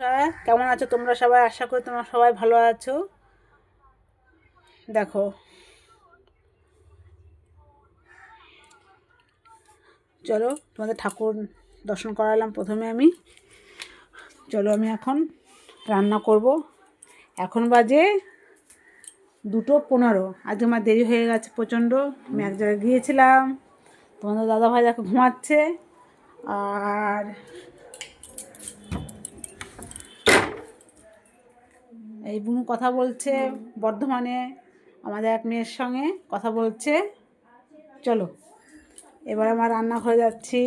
হ্যাঁ? কেমন আছো তোমরা সবাই? আশা করি তোমরা সবাই ভালো আছো। দেখো। চলো, তোমাদের ঠাকুর দর্শন করালাম প্রথমে আমি। চলো, আমি এখন রান্না করব। এখন বাজে দুটো পনেরো। আজকে আমার দেরি হয়ে গেছে প্রচণ্ড। আমি এক জায়গায় গিয়েছিলাম। তোমাদের দাদা ভাই দেখো ঘুমাচ্ছে। আর এই বুনু কথা বলছে বর্ধমানে আমাদের এক মেয়ের সঙ্গে কথা বলছে। চলো এবার আমার রান্না রান্নাঘরে যাচ্ছি।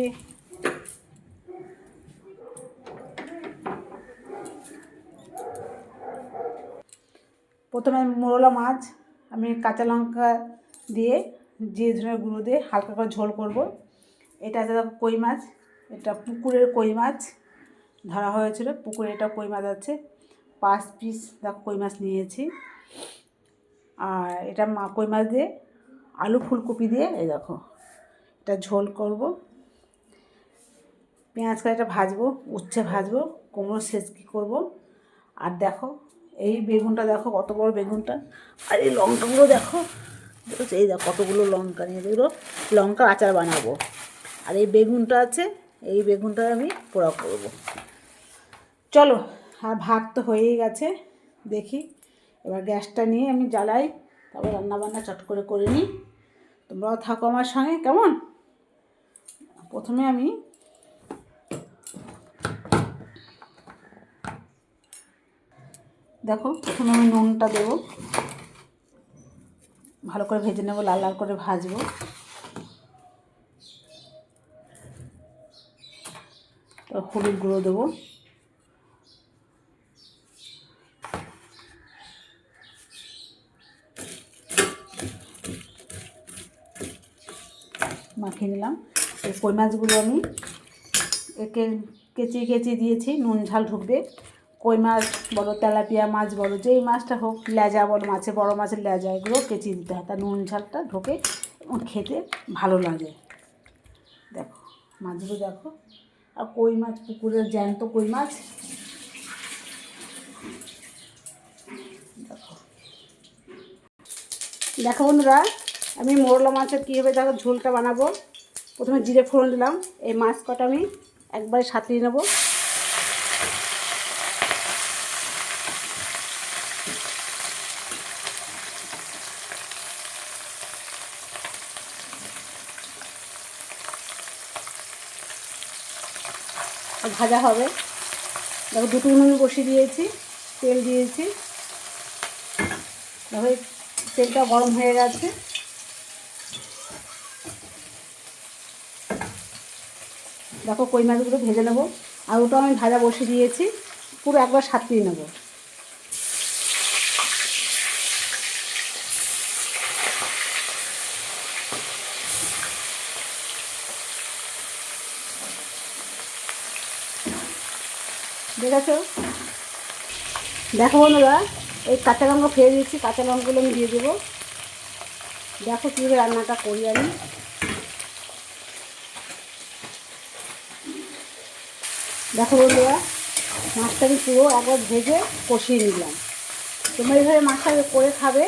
প্রথমে মোরলা মাছ আমি কাঁচা লঙ্কা দিয়ে জিরে ধনের গুঁড়ো দিয়ে হালকা করে ঝোল করব। এটা আছে দেখো কই মাছ এটা পুকুরের কই মাছ ধরা হয়েছিল পুকুরে এটা কই মাছ আছে। পাঁচ পিস দেখো কই মাছ নিয়েছি। আর এটা মা কই মাছ দিয়ে? আলু ফুলকপি দিয়ে, এই দেখো। এটা ঝোল করব। পেঁয়াজ কড়াইটা ভাজবো, উচ্ছে ভাজবো, কুমড়ো সেচকি করব। আর দেখো, এই বেগুনটা দেখো, কত বড় বেগুনটা। আর এই লঙ্কাগুলো দেখো এই দেখো, কতগুলো লঙ্কা নিয়ে এগুলো লঙ্কার আচার বানাবো। আর এই বেগুনটা আছে, এই বেগুনটা আমি পোড়া করব। চলো আর ভাত তো হয়েই গেছে, দেখি। এবার গ্যাসটা নিয়ে আমি জ্বালাই, তারপর রান্নাবান্না চট করে করে নিই। তোমরাও থাকো আমার সঙ্গে, কেমন? প্রথমে আমি দেখো, প্রথমে আমি নুনটা দেবো। ভালো করে ভেজে নেব, লাল লাল করে ভাজবো। হলুদ গুঁড়ো দেবো। মাখিয়ে নিলাম। এই কই মাছগুলো আমি একে কেচি কেচি দিয়েছি, নুন ঝাল ঢুকবে। কই মাছ বলো, তেলাপিয়া মাছ বলো, যেই মাছটা হোক, লেজা বলো, মাছে বড় মাছের লেজা, এগুলো কেচি দিতে হয়। তা নুন ঝালটা ঢোকে এবং খেতে ভালো লাগে। দেখো, মাছগুলো দেখো। আর কই মাছ পুকুরের জ্যান্ত কই মাছ? দেখো। দেখো বন্ধুরা, আমি মোরলা মাছের কীভাবে দেখো ঝোলটা বানাবো? প্রথমে জিরে ফোড়ন দিলাম। এই মাছ কটা আমি একবারে সাঁতরিয়ে নেব। ভাজা হবে। দেখো দুটো উনুন বসিয়ে দিয়েছি, তেল দিয়েছি। দেখো তেলটা গরম হয়ে গেছে। দেখো কই মাছগুলো ভেজে নেব। আর ওটাও আমি ভাজা বসিয়ে দিয়েছি, পুরো একবার সাঁতরিয়ে নেব। দেখেছ? দেখো বন্ধুরা, এই কাঁচা লঙ্কা ফেলে দিয়েছি, কাঁচা লঙ্কাগুলো আমি দিয়ে দেবো। দেখো কীভাবে রান্নাটা করি আমি। দেখো বন্ধুরা মাছটা আমি পুরো একবার ভেজে কষিয়ে নিলাম। তোমরা এইভাবে মাছটা করে খাবে,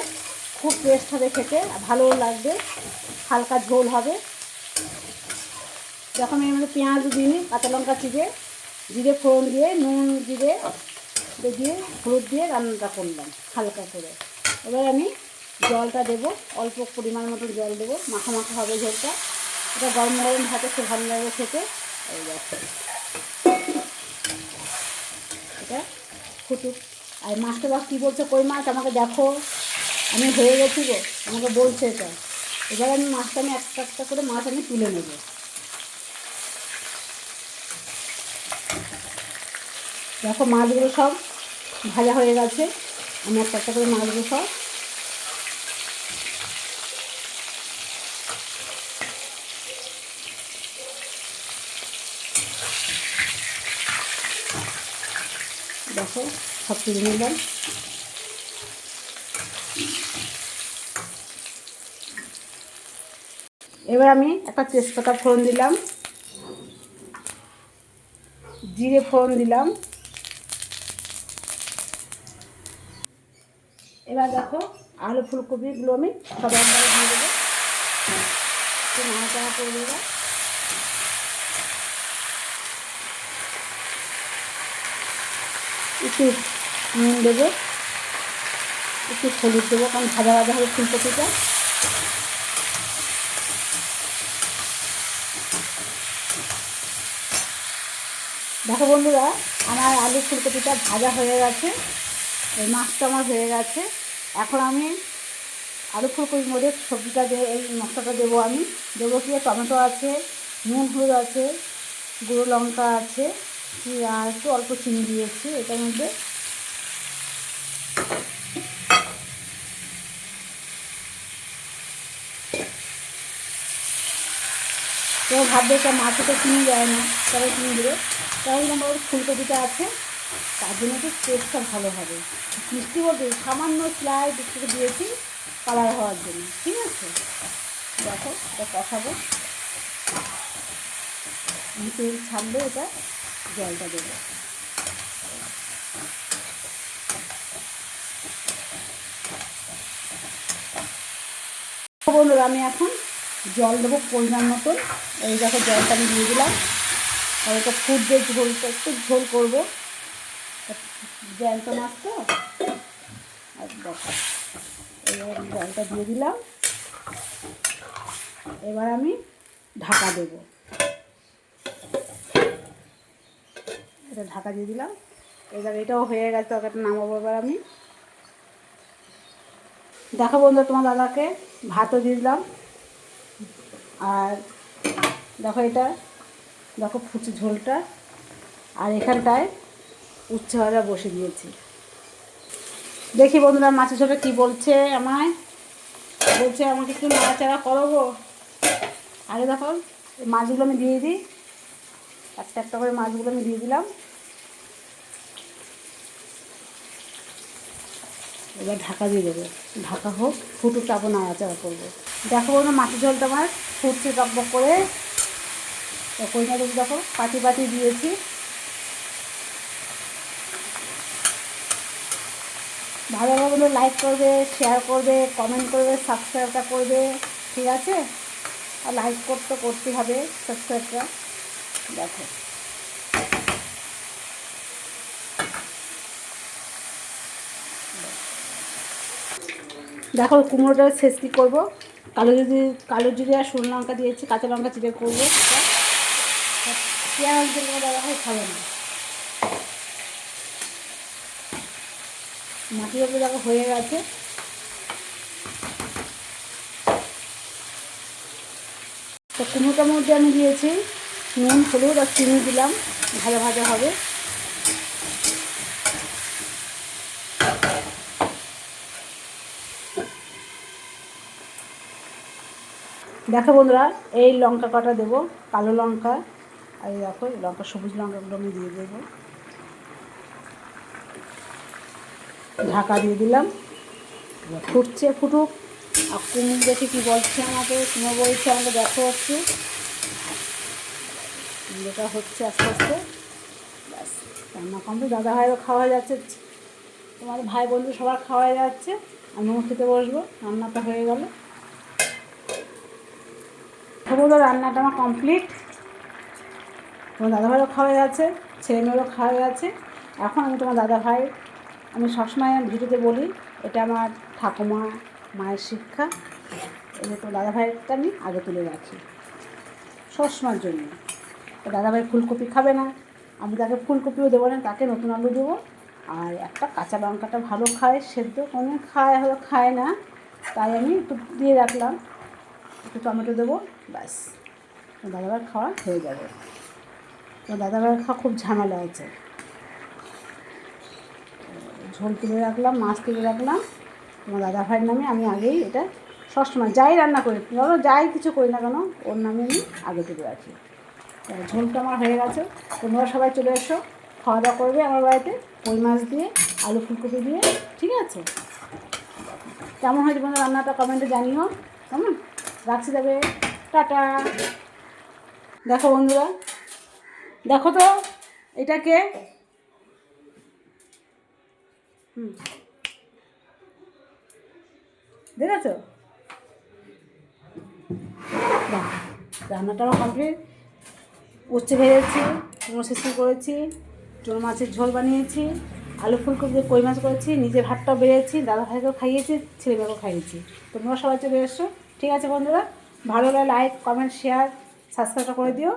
খুব টেস্ট হবে খেতে ভালোও লাগবে, হালকা ঝোল হবে। যখন আমি মধ্যে পেঁয়াজ দিইনি, কাঁচা লঙ্কা চিড়ে, জিরে ফোড়ন দিয়ে, নুন জিরে দিয়ে, হলুদ দিয়ে রান্নাটা করলাম, হালকা করে। এবার আমি জলটা দেবো, অল্প পরিমাণ মতো জল দেবো, মাখা মাখা হবে ঝোলটা। এটা গরম গরম ভাতে খুব ভালো লাগে খেতে। এই এটা ফুটুক আর মাছটা বা কী বলছে, কই মাছ, আমাকে দেখো। আমি হয়ে গেছি গো, আমাকে বলছে এটা। এবার আমি মাছটা আমি একটা একটা করে মাছ আমি তুলে নেব। দেখো মাছগুলো সব ভাজা হয়ে গেছে। আমি একটা একটা করে মাছগুলো সব দেখো, সব তুলে নিলাম। এবার আমি একটা তেজপাতা ফোড়ন দিলাম। জিরে ফোড়ন দিলাম। এবার দেখো, আলু ফুলকপিগুলো আমি সবাই দিয়ে দেবো। নাড়াচাড়া করে দেবো। একটু নুন দেবো, একটু হলুদ দেবো, কারণ ভাজা ভাজা হবে ফুলকপিটা। দেখো বন্ধুরা, আমার আলু ফুলকপিটা ভাজা হয়ে গেছে, এই মাছটা আমার হয়ে গেছে। এখন আমি আলু ফুলকপির মধ্যে সবজিটা দিয়ে, এই মশলাটা দেবো আমি। দেবো কি, টমেটো আছে, নুন হলুদ আছে, গুঁড়ো লঙ্কা আছে। আর একটু অল্প চিনি দিয়েছি, এটার মধ্যে। কেউ ভাববে এটা মাছে তো চিনি দেয় না, তবে চিনি দেবে। তাহলে আমার ফুলকপিটা আছে, তার জন্য একটু টেস্টটা ভালো হবে। মিষ্টি বলতে সামান্য স্লাইড একটু দিয়েছি কালার হওয়ার জন্য, ঠিক আছে? দেখো, এটা কষাবো। তেল ছাড়লে এটা। জলটা দেবো। বন্ধুরা, আমি এখন জল দেবো পরিমাণ মতন এই দেখো, জলটা আমি দিয়ে দিলাম। আর এটা ফুটবে ঝোলটা, একটু ঝোল করব। জ্যান্ত মাছ তো? আর এবার জলটা দিয়ে দিলাম। এবার আমি ঢাকা দেব। এটা ঢাকা দিয়ে দিলাম। এবার এটাও হয়ে গেছে তরকারিটা নামাবো এবার আমি। দেখো বন্ধু তোমার দাদাকে ভাতও দিয়ে দিলাম। আর দেখো এটা, দেখো ফুচি ঝোলটা। আর এখানটায় উচ্ছে ভাজা বসে দিয়েছি। দেখি বন্ধুরা মাছের ঝোলে কী বলছে আমায়? বলছে আমাকে একটু নাড়াচাড়া করব? আগে দেখো মাছগুলো আমি দিয়ে দিই। একটা একটা করে মাছগুলো আমি দিয়ে দিলাম। এবার ঢাকা দিয়ে দেবো। ঢাকা হোক ফুটু চাপো নাড়াচাড়া করব। দেখো বন্ধু মাছের ঝোলটা আমার ফুটছে টকবক করে। কই মাছ দেখো পাতি পাতি দিয়েছি। ভালো ভালো লাইক করবে শেয়ার করবে কমেন্ট করবে সাবস্ক্রাইবটা করবে। ঠিক আছে? আর লাইক করতে করতে হবে সাবস্ক্রাইবটা দেখো। দেখো, কুমড়োটা শেষ কী করব? কালো যদি, কালো জিরে আর শুকনো লঙ্কা দিয়েছি, কাঁচা লঙ্কা চিড়ে করব। পেঁয়াজ খাবে না। মাটির ওপরে দেখো, হয়ে গেছে। তো কুমড়োটার মধ্যে আমি দিয়েছি নুন, হলুদ আর চিনি দিলাম, ভাজা ভাজা হবে। দেখো বন্ধুরা, এই লঙ্কা কটা দেবো? কালো লঙ্কা, আর এই দেখো লঙ্কা, সবুজ লঙ্কাগুলো আমি দিয়ে দেবো। ঢাকা দিয়ে দিলাম। ফুটছে, ফুটুক। আর কুমড়ো দেখে কী বলছে আমাকে? কুমড়ো বলছে আমাকে, দেখো একটু। যেটা হচ্ছে আস্তে আস্তে। ব্যাস, রান্না কমপ্লিট দাদা ভাইও খাওয়া যাচ্ছে। তোমার ভাই বন্ধু সবার খাওয়া যাচ্ছে। আমিও খেতে বসবো। রান্নাটা হয়ে গেল। সমস্ত রান্নাটা আমার কমপ্লিট তোমার দাদাভাইও খাওয়া যাচ্ছে। ছেলে মেয়েরও খাওয়া গেছে এখন আমি তোমার দাদা ভাই, আমি সবসময় ভিডিওতে বলি, এটা আমার ঠাকুমা মায়ের শিক্ষা। যে তোমার দাদা ভাইয়েরটা আমি আগে তুলে রাখি। সবসময়ের জন্য। তো দাদা ফুলকপি খাবে না। আমি তাকে ফুলকপিও দেবো না, তাকে নতুন আলু দেবো। আর একটা কাঁচা লঙ্কাটা ভালো খায়, সেদ্ধ কোনো খায়, হয়তো খায় না, তাই আমি একটু দিয়ে রাখলাম। একটু টমেটো দেবো, ব্যাস। দাদাভাই খাওয়া হয়ে যাবে। তো দাদাভাই খাওয়া খুব ঝামেলা আছে। ঝোল তুলে রাখলাম, মাছ তুলে রাখলাম। তোমার দাদাভাইয়ের নামে আমি আগেই এটা সবসময় যাই রান্না করি, ধরো যাই কিছু করি না কেন, ওর নামে আমি আগে তুলে রাখি। ঝোলটা আমার হয়ে গেছে। তোমরা সবাই চলে এসো খাওয়া দাওয়া করবে আমার বাড়িতে, কই মাছ দিয়ে, আলু ফুলকপি দিয়ে, ঠিক আছে? কেমন হয়েছে বন্ধু রান্নাটা কমেন্টে জানিও, কেমন? রাখছি তবে, টাটা। দেখো বন্ধুরা, দেখো তো, এটাকে হুম, দেখেছ? রান্নাটাও কমপ্লিট। উচ্ছে ভেজেছি, কুমড়ো করেছি চোর মাছের ঝোল বানিয়েছি, আলু ফুলকপি কই মাছ করেছি নিজে ভাতটাও বেড়েছি, দাদা ভাইকেও খাইয়েছি ছেলে মেয়েকেও খাইয়েছি। তোমরা সবাই চলে এসছো ঠিক আছে বন্ধুরা, ভালো লাগে লাইক কমেন্ট শেয়ার সাবস্ক্রাইবটা করে দিও।